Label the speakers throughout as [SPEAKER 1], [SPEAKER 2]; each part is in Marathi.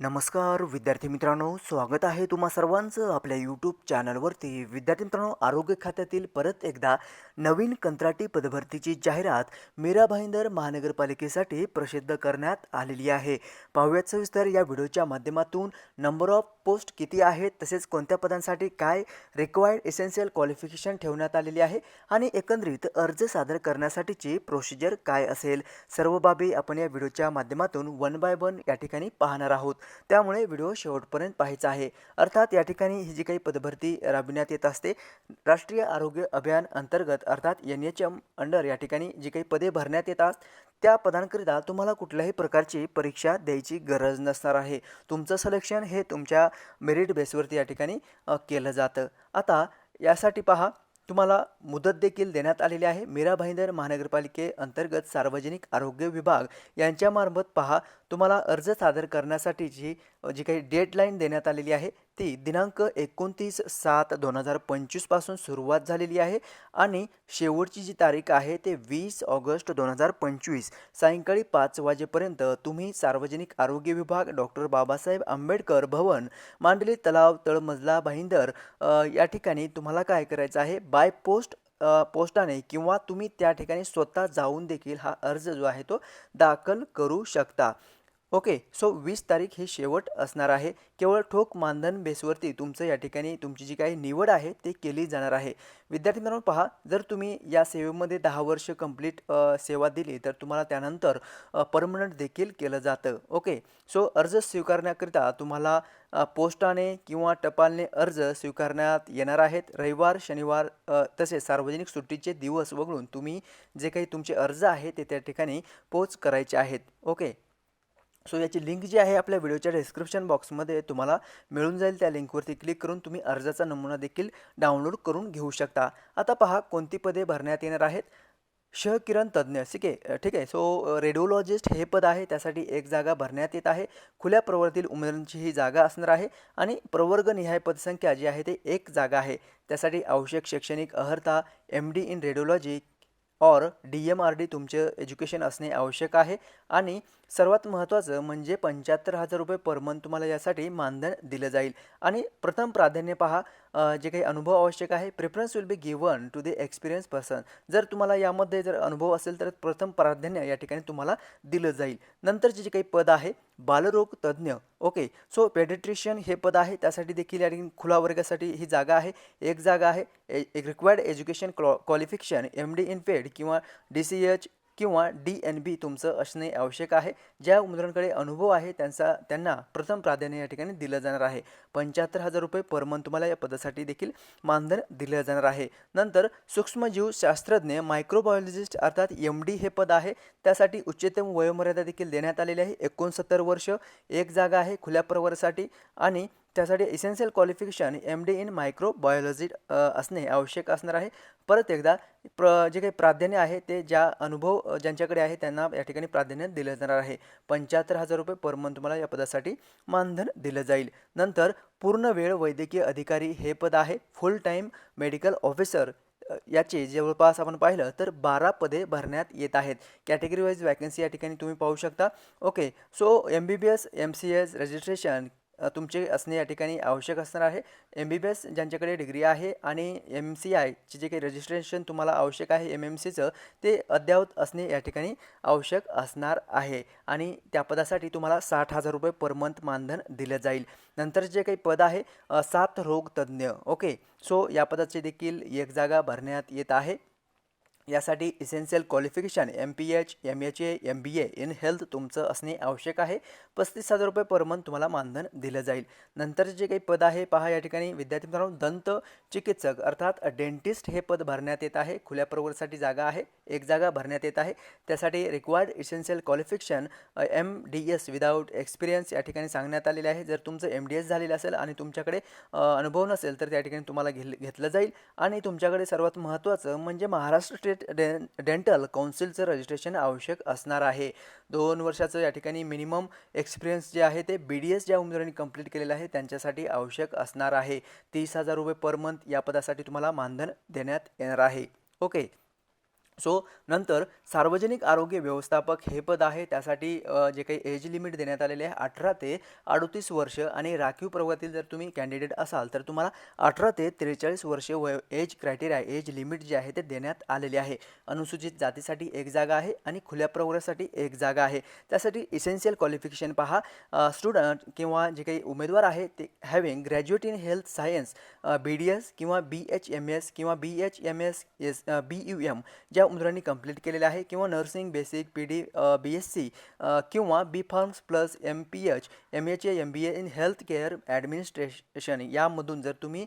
[SPEAKER 1] नमस्कार विद्यार्थी मित्रांनो. स्वागत आहे तुम्हा सर्वांचं आपल्या यूट्यूब चॅनलवरती विद्यार्थी मित्रांनो आरोग्य खात्यातील परत एकदा नवीन कंत्राटी पदभरतीची जाहिरात मीरा भाईंदर महानगरपालिकेसाठी प्रसिद्ध करण्यात आलेली आहे. पाहुयात सविस्तर या व्हिडिओच्या माध्यमातून नंबर ऑफ पोस्ट किती आहेत तसेच कोणत्या पदांसाठी काय रिक्वायर्ड एसेन्शियल क्वालिफिकेशन ठेवण्यात आलेली आहे आणि एकंदरीत अर्ज सादर करण्यासाठीची प्रोसिजर काय असेल सर्व बाबी आपण या व्हिडिओच्या माध्यमातून वन बाय वन या ठिकाणी पाहणार आहोत. त्यामुळे व्हिडिओ शेवटपर्यंत पाहायचा आहे. अर्थात या ठिकाणी ही जी काही पदभरती राबविण्यात येत असते राष्ट्रीय आरोग्य अभियान अंतर्गत अर्थात एन एच एम अंडर या ठिकाणी जी काही पदे भरण्यात येतात त्या पदांकरिता तुम्हाला कुठल्याही प्रकारची परीक्षा द्यायची गरज नसणार आहे. तुमचं सिलेक्शन हे तुमच्या मेरिट बेसवरती या ठिकाणी केलं जातं. आता यासाठी पहा तुम्हाला मुदत देखील देण्यात आलेली आहे. मीरा भाईंदर महानगरपालिके अंतर्गत सार्वजनिक आरोग्य विभाग यांच्यामार्फत पहा तुम्हाला अर्ज सादर करण्यासाठीची जी काही डेडलाईन देण्यात आलेली आहे ती दिनांक एकोणतीस सात दोन हजार पंचवीसपासून सुरुवात झालेली आहे आणि शेवटची जी तारीख आहे ते वीस ऑगस्ट दोन हजार पंचवीस. सायंकाळी पाच वाजेपर्यंत तुम्ही सार्वजनिक आरोग्य विभाग डॉक्टर बाबासाहेब आंबेडकर भवन मांडली तलाव तळमजला भाईंदर या ठिकाणी तुम्हाला काय करायचं आहे? बाय पोस्ट पोस्टाने किंवा तुम्ही त्या ठिकाणी स्वतः जाऊन देखील हा अर्ज जो आहे तो दाखल करू शकता. ओके सो वीस तारीख ही शेवट असणार आहे. केवळ ठोक मानधन बेसवरती तुमचं या ठिकाणी तुमची जी काही निवड आहे ती केली जाणार आहे. विद्यार्थी मित्रांनो पहा जर तुम्ही या सेवेमध्ये दहा वर्ष कंप्लीट सेवा दिली तर तुम्हाला त्यानंतर परमनंट देखील केलं जातं. ओके सो अर्ज स्वीकारण्याकरिता तुम्हाला पोस्टाने किंवा टपालने अर्ज स्वीकारण्यात येणार आहेत. रविवार शनिवार तसेच सार्वजनिक सुट्टीचे दिवस वगळून तुम्ही जे काही तुमचे अर्ज आहे ते त्या ठिकाणी पोच करायचे आहेत. ओके सो याची लिंक जी आहे आपल्या व्हिडिओच्या डिस्क्रिप्शन बॉक्समध्ये तुम्हाला मिळून जाईल. त्या लिंकवरती क्लिक करून तुम्ही अर्जाचा नमुना देखील डाउनलोड करून घेऊ शकता. आता पहा कोणती पदे भरण्यात येणार आहेत? शहकिरण तज्ज्ञ. ठीक आहे ठीक आहे. सो रेडिओलॉजिस्ट हे पद आहे. त्यासाठी एक जागा भरण्यात येत आहे. खुल्या प्रवर्गातील उमेदवारांची ही जागा असणार आहे. आणि प्रवर्गनिहाय पदसंख्या जी आहे ते एक जागा आहे. त्यासाठी आवश्यक शैक्षणिक अर्हता एम डी इन रेडिओलॉजी और डी एम आर डी तुमचे एज्युकेशन असणे आवश्यक आहे. आणि सर्वात महत्त्वाचं म्हणजे पंच्याहत्तर हजार रुपये पर मंथ तुम्हाला यासाठी मानधन दिलं जाईल. आणि प्रथम प्राधान्य पहा जे काही अनुभव आवश्यक आहे preference will be given to the experience person जर तुम्हाला यामध्ये जर अनुभव असेल तर प्रथम प्राधान्य या ठिकाणी तुम्हाला दिलं जाईल. नंतरचे जे काही पद आहे बालरोग तज्ज्ञ. ओके सो पेडिट्रिशियन हे पद आहे. त्यासाठी देखील या ठिकाणी खुला वर्गासाठी ही जागा आहे. एक जागा आहे ए एक required education claw qualification M D in paed किंवा डी सी एच किंवा डी एन बी तुमचं असणे आवश्यक आहे. ज्या उमेदवारांकडे अनुभव आहे त्यांचा त्यांना प्रथम प्राधान्य या ठिकाणी दिलं जाणार आहे. पंच्याहत्तर हजार रुपये पर मंथ तुम्हाला या पदासाठी देखील मानधन दिलं जाणार आहे. नंतर सूक्ष्मजीव शास्त्रज्ञ मायक्रोबायोलॉजिस्ट अर्थात एम डी हे पद आहे. त्यासाठी उच्चतम वयोमर्यादा देखील देण्यात आलेली आहे. एकोणसत्तर वर्ष एक जागा आहे खुल्या प्रवर्गासाठी आणि त्यासाठी essential qualification M D in microbiology असणे आवश्यक असणार आहे. परत एकदा प्र जे काही प्राधान्य आहे ते ज्या अनुभव ज्यांच्याकडे आहे त्यांना या ठिकाणी प्राधान्य दिलं जाणार आहे. पंच्याहत्तर हजार रुपये पर मंथ तुम्हाला या पदासाठी मानधन दिलं जाईल. नंतर पूर्ण वेळ वैद्यकीय अधिकारी हे पद आहे. फुल टाईम मेडिकल ऑफिसर याचे जवळपास आपण पाहिलं तर बारा पदे भरण्यात येत आहेत. कॅटेगरी वाईज वॅकन्सी या ठिकाणी तुम्ही पाहू शकता. Okay so M B B S M C S registration तुमचे असणे या ठिकाणी आवश्यक असणार आहे. एम बी बी एस ज्यांच्याकडे डिग्री आहे आणि एम सी आयचे जे काही रजिस्ट्रेशन तुम्हाला आवश्यक आहे एम एम सीचं ते अद्ययावत असणे या ठिकाणी आवश्यक असणार आहे. आणि त्या पदासाठी तुम्हाला साठ हजार रुपये पर मंथ मानधन दिलं जाईल. नंतर जे काही पद आहे सात रोग तज्ज्ञ ओके? सो या पदाचे देखील एक जागा भरण्यात येत आहे. यासाठी essential qualification M P H M H A M B A in health तुमचं असणे आवश्यक आहे. पस्तीस हजार रुपये पर मंथ तुम्हाला मानधन दिलं जाईल. नंतरचे जे काही पद आहे पहा या ठिकाणी. विद्यार्थी मित्रांनो दंत चिकित्सक अर्थात डेंटिस्ट हे पद भरण्यात येत आहे. खुल्या प्रवर्गासाठी जागा आहे. एक जागा भरण्यात येत आहे. त्यासाठी required essential qualification M D S without experience या ठिकाणी सांगण्यात आलेले आहे. जर तुमचं एम डी एस झालेलं असेल आणि तुमच्याकडे अनुभव नसेल तर त्या ठिकाणी तुम्हाला घेल घेतलं जाईल. आणि तुमच्याकडे सर्वात महत्त्वाचं म्हणजे महाराष्ट्र स्टेट डे डेंटल काउन्सिलचं रजिस्ट्रेशन आवश्यक असणार आहे. दोन वर्षाचं या ठिकाणी मिनिमम एक्सपिरियन्स जे आहे ते बी डी एस ज्या उमेदवारांनी कंप्लीट केलेलं आहे त्यांच्यासाठी आवश्यक असणार आहे. तीस हजार रुपये पर मंथ या पदासाठी तुम्हाला मानधन देण्यात येणार आहे. ओके सो नंतर सार्वजनिक आरोग्य व्यवस्थापक हे पद आहे. त्यासाठी जे काही एज लिमिट देण्यात आलेले आहे अठरा ते अडतीस वर्ष आणि राखीव प्रवर्गातील जर तुम्ही कॅन्डिडेट असाल तर तुम्हाला अठरा ते त्रेचाळीस वर्षे वय एज क्रायटेरिया एज लिमिट जे आहे ते देण्यात आलेले आहे. अनुसूचित जातीसाठी एक जागा आहे आणि खुल्या प्रवर्गासाठी एक जागा आहे. त्यासाठी इसेन्शियल क्वालिफिकेशन पहा. स्टुडंट किंवा जे काही उमेदवार आहे ते having graduate in health science B D S किंवा बी एच एम एस किंवा B H M S S B U M ज्या उमेदवारांनी कंप्लीट केलेलं आहे किंवा nursing basic P D B S C किंवा B pharms plus M P H M H A M B A in health care administration यामधून जर तुम्ही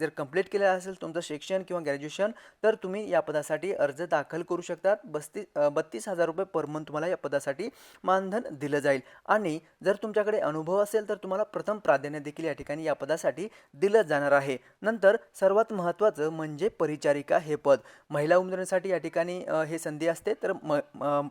[SPEAKER 1] जर कंप्लीट केलेलं असेल तुमचं शिक्षण किंवा ग्रॅज्युएशन तर तुम्ही या पदासाठी अर्ज दाखल करू शकतात. बस्तीस बत्तीस हजार रुपये पर मंथ तुम्हाला या पदासाठी मानधन दिलं जाईल. आणि जर तुमच्याकडे अनुभव असेल तर तुम्हाला प्रथम प्राधान्य देखील या ठिकाणी या पदासाठी दिलं जाणार आहे. नंतर सर्वात महत्त्वाचं म्हणजे परिचारिका हे पद. महिला उमेदवारांसाठी या ठिकाणी हे संधी असते. तर म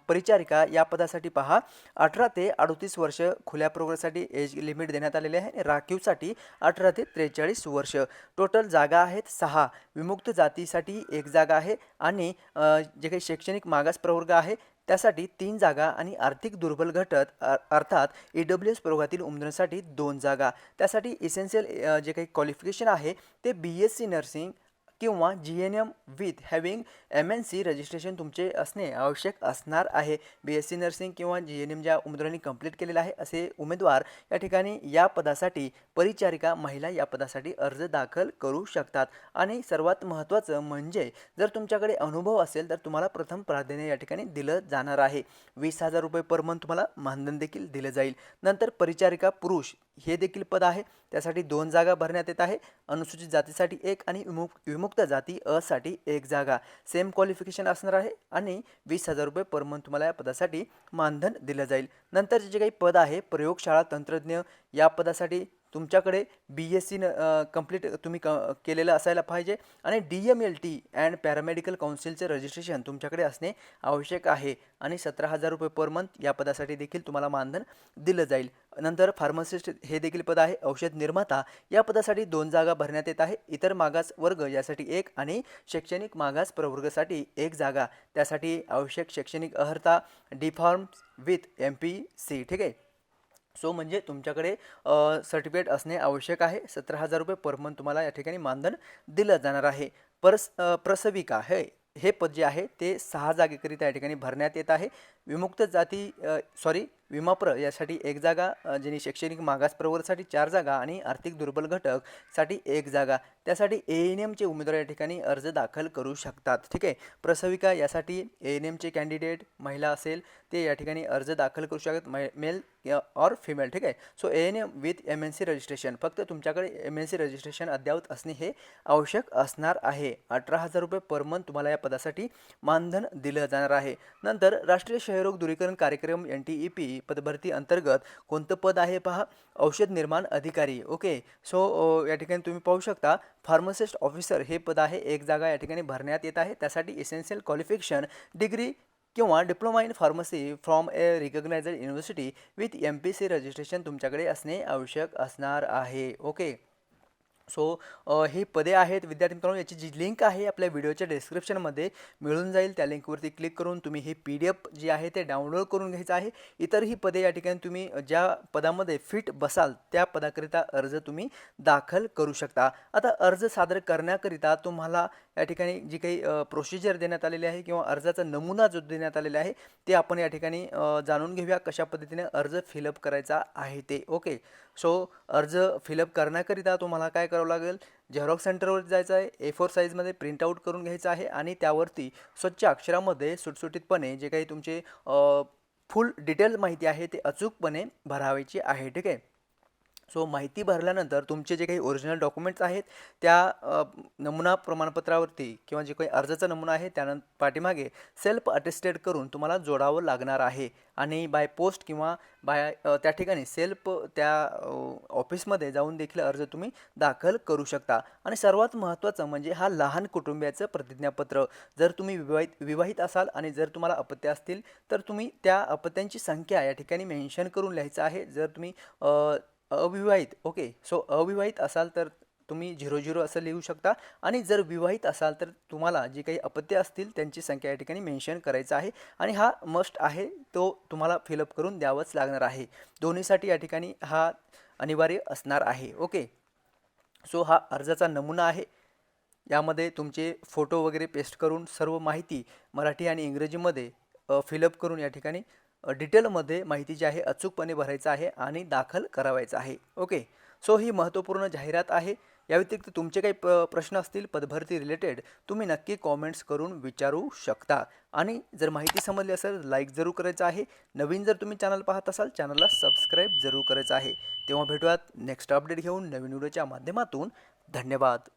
[SPEAKER 1] परिचारिका या पदासाठी पहा अठरा ते अडतीस वर्ष खुल्या प्रोग्रेससाठी एज लिमिट देण्यात आलेले आहे आणि राखीवसाठी अठरा ते त्रेचाळीस वर्ष. टोटल जागा आहेत सहा. विमुक्त जातीसाठी एक जागा आहे आणि जे काही शैक्षणिक मागास प्रवर्ग आहे त्यासाठी तीन जागा आणि आर्थिक दुर्बल घटक अर्थात ई डब्ल्यू एस प्रवर्गातील उमेदवारांसाठी दोन जागा. त्यासाठी इसेन्शियल जे काही क्वालिफिकेशन आहे ते बी एस सी नर्सिंग किंवा G N M with having M N C registration तुमचे असणे आवश्यक असणार आहे. बी एस सी नर्सिंग किंवा जी एन एम ज्या उमेदवारांनी कंप्लीट केलेलं आहे असे उमेदवार या ठिकाणी या पदासाठी परिचारिका महिला या पदासाठी अर्ज दाखल करू शकतात. आणि सर्वात महत्त्वाचं म्हणजे जर तुमच्याकडे अनुभव असेल तर तुम्हाला प्रथम प्राधान्य या ठिकाणी दिलं जाणार आहे. वीस हजार रुपये पर मंथ तुम्हाला मानधन देखील दिलं जाईल. नंतर परिचारिका पुरुष हे देखील पद आहे. त्यासाठी दोन जागा भरण्यात येत आहे. अनुसूचित जातीसाठी एक आणि विमुक्त विमुक्त जाती असाठी एक जागा. सेम क्वालिफिकेशन असणार आहे आणि वीस हजार रुपये पर मंथ तुम्हाला या पदासाठी मानधन दिलं जाईल. नंतर जे काही पद आहे प्रयोगशाळा तंत्रज्ञ या पदासाठी तुमच्याकडे बी एस सी न कंप्लीट तुम्ही क केलेलं असायला पाहिजे. आणि D M L T and paramedical काउन्सिलचे registration तुमच्याकडे असणे आवश्यक आहे. आणि सतरा हजार रुपये पर मंथ या पदासाठी देखील तुम्हाला मानधन दिलं जाईल. नंतर फार्मासिस्ट हे देखील पद आहे औषध निर्माता. या पदासाठी दोन जागा भरण्यात येत आहे. इतर मागास वर्ग यासाठी एक आणि शैक्षणिक मागास प्रवर्गासाठी एक जागा. त्यासाठी आवश्यक शैक्षणिक अर्हता D pharms with M P C ठीक आहे? सो म्हणजे तुमच्याकडे सर्टिफिकेट असणे आवश्यक आहे. सतरा हजार रुपये पर मंथ तुम्हाला या ठिकाणी मानधन दिलं जाणार आहे. परस प्रसविका हे हे पद जे आहे ते सहा जागेकरिता या ठिकाणी भरण्यात येत आहे. विमुक्त जाती सॉरी विमाप्र यासाठी एक जागा ज्यांनी शैक्षणिक मागास प्रवर्गासाठी चार जागा आणि आर्थिक दुर्बल घटकसाठी एक जागा. त्यासाठी ए एन एमचे उमेदवार या ठिकाणी अर्ज दाखल करू शकतात. ठीक आहे? प्रसविका यासाठी ए एन एमचे कॅन्डिडेट महिला असेल ते या ठिकाणी अर्ज दाखल करू शकतात मेल ऑर फिमेल ठीक आहे? So A N M with M N C registration फक्त तुमच्याकडे एम एन सी रजिस्ट्रेशन अद्ययावत असणे हे आवश्यक असणार आहे. अठरा हजार रुपये पर मंथ तुम्हाला या पदासाठी मानधन दिलं जाणार आहे. नंतर राष्ट्रीय क्षयरोग दूरीकरण कार्यक्रम एन टी ई पी पदभरती अंतर्गत कोणतं पद आहे पहा? औषध निर्माण अधिकारी. ओके. सो या ठिकाणी तुम्ही पाहू शकता फार्मासिस्ट ऑफिसर हे पद आहे. एक जागा या ठिकाणी भरण्यात येत आहे. त्यासाठी इसेन्शियल क्वालिफिकेशन डिग्री किंवा diploma in pharmacy from a recognised university with M P C registration तुमच्याकडे असणे आवश्यक असणार आहे. ओके. सो हे ही पदे आहेत. विद्यार्थी मित्रांनो याची जी लिंक आहे आपल्या व्हिडिओच्या डिस्क्रिप्शनमध्ये मिळून जाईल. त्या लिंकवरती क्लिक करून तुम्ही ही पी डी एफ जी आहे ते डाउनलोड करून घ्यायचं आहे. इतरही पदे या ठिकाणी तुम्ही ज्या पदामध्ये फिट बसाल त्या पदाकरिता अर्ज तुम्ही दाखल करू शकता. आता अर्ज सादर करण्याकरिता तुम्हाला या ठिकाणी जी काही प्रोसिजर देण्यात आलेली आहे किंवा अर्जाचा नमुना जो देण्यात आलेला आहे ते आपण या ठिकाणी जाणून घेऊया कशा पद्धतीने अर्ज फिलअप करायचा आहे ते. ओके सो अर्ज फिलअप करण्याकरिता तुम्हाला काय करावं लागेल. झेरॉक्स सेंटरवर जायचं आहे. ए फोर साईजमध्ये प्रिंट आउट करून घ्यायचं आहे आणि त्यावरती स्वच्छ अक्षरामध्ये सुटसुटीतपणे जे काही तुमचे फुल डिटेल माहिती आहे ते अचूकपणे भरावायची आहे. ठीक आहे? सो माहिती भरल्यानंतर तुमचे जे काही ओरिजिनल डॉक्युमेंट्स आहेत त्या नमुना प्रमाणपत्रावरती किंवा जे काही अर्जाचा नमुना आहे त्यानंतर पाठीमागे सेल्फ अटेस्टेड करून तुम्हाला जोडावं लागणार आहे. आणि बाय पोस्ट किंवा बाय त्या ठिकाणी सेल्फ त्या ऑफिसमध्ये जाऊन देखील अर्ज तुम्ही दाखल करू शकता. आणि सर्वात महत्त्वाचं म्हणजे हा लहान कुटुंबियाचं प्रतिज्ञापत्र. जर तुम्ही विवाहित विवाहित असाल आणि जर तुम्हाला अपत्य असतील तर तुम्ही त्या अपत्यांची संख्या या ठिकाणी मेन्शन करून लिहायचं आहे. जर तुम्ही अविवाहित ओके सो अविवाहित असाल तर तुम्ही झिरो झिरो असं लिहू शकता. आणि जर विवाहित असाल तर तुम्हाला जे काही अपत्य असतील त्यांची संख्या या ठिकाणी मेन्शन करायचं आहे. आणि हा मस्ट आहे तो तुम्हाला फिलअप करून द्यावाच लागणार आहे. दोन्हीसाठी या ठिकाणी हा अनिवार्य असणार आहे ओके सो हा अर्जाचा नमुना आहे. यामध्ये तुमचे फोटो वगैरे पेस्ट करून सर्व माहिती मराठी आणि इंग्रजीमध्ये फिलअप करून या ठिकाणी डिटेलमध्ये माहिती जी आहे अचूकपणे भरायचं आहे आणि दाखल करावायचं आहे. ओके? सो ही महत्त्वपूर्ण जाहिरात आहे. या व्यतिरिक्त तुमचे काही प प्रश्न असतील पदभरती रिलेटेड तुम्ही नक्की कॉमेंट्स करून विचारू शकता. आणि जर माहिती समजली असेल लाईक जरूर करायचं आहे. नवीन जर तुम्ही चॅनल पाहत असाल चॅनलला सबस्क्राईब जरूर करायचं आहे. तेव्हा भेटूयात. नेक्स्ट अपडेट घेऊन नवीन व्हिडिओच्या माध्यमातून. धन्यवाद.